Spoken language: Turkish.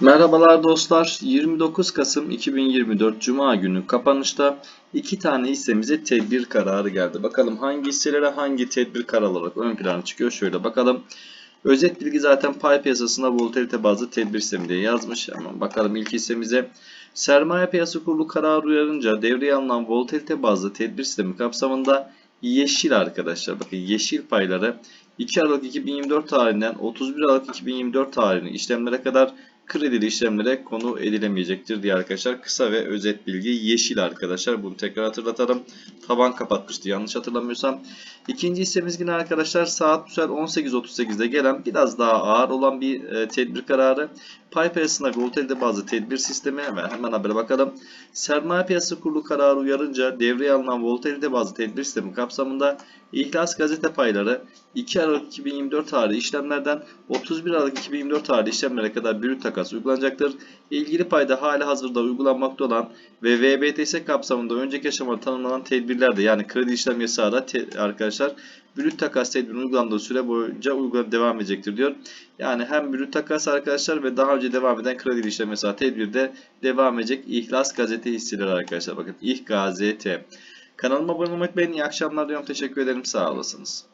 Merhabalar dostlar. 29 Kasım 2024 Cuma günü kapanışta iki tane hissemize tedbir kararı geldi. Bakalım hangi hisselere hangi tedbir kararı olarak ön plana çıkıyor. Şöyle bakalım. Özet bilgi zaten pay piyasasına volatilite bazlı tedbir sistemi diye yazmış. Ama bakalım ilk hissemize. Sermaye piyasası kurulu kararı uyarınca devreye alınan volatilite bazlı tedbir sistemi kapsamında yeşil arkadaşlar. Bakın yeşil payları 2 Aralık 2024 tarihinden 31 Aralık 2024 tarihinin işlemlere kadar kredili işlemlere konu edilemeyecektir diye arkadaşlar. Kısa ve özet bilgi yeşil arkadaşlar. Bunu tekrar hatırlatalım. Taban kapatmıştı yanlış hatırlamıyorsam. İkinci hissemiz yine arkadaşlar saat güzel 18.38'de gelen biraz daha ağır olan bir e, tedbir kararı. Pay piyasasına volatilite bazı tedbir sistemi hemen, hemen habere bakalım. Sermaye piyasası kurulu kararı uyarınca devreye alınan volatilite bazı tedbir sistemi kapsamında İhlas gazete payları 2 Aralık 2024 tarihi işlemlerden 31 Aralık 2024 tarihi işlemlere kadar brüt takas uygulanacaktır. İlgili payda hali hazırda uygulanmakta olan ve VBTS kapsamında önceki aşamada tanımlanan tedbirlerde yani kredi işlem yasağı da arkadaşlar brüt takas tedbirinin uygulandığı süre boyunca uygulanıp devam edecektir diyor. Yani hem brüt takas arkadaşlar ve daha önce devam eden kredi işlem yasağı tedbirde devam edecek İhlas gazete hisseleri arkadaşlar. Bakın İH. Kanalıma abone olmayı unutmayın. İyi akşamlar diyorum. Teşekkür ederim. Sağ olasınız.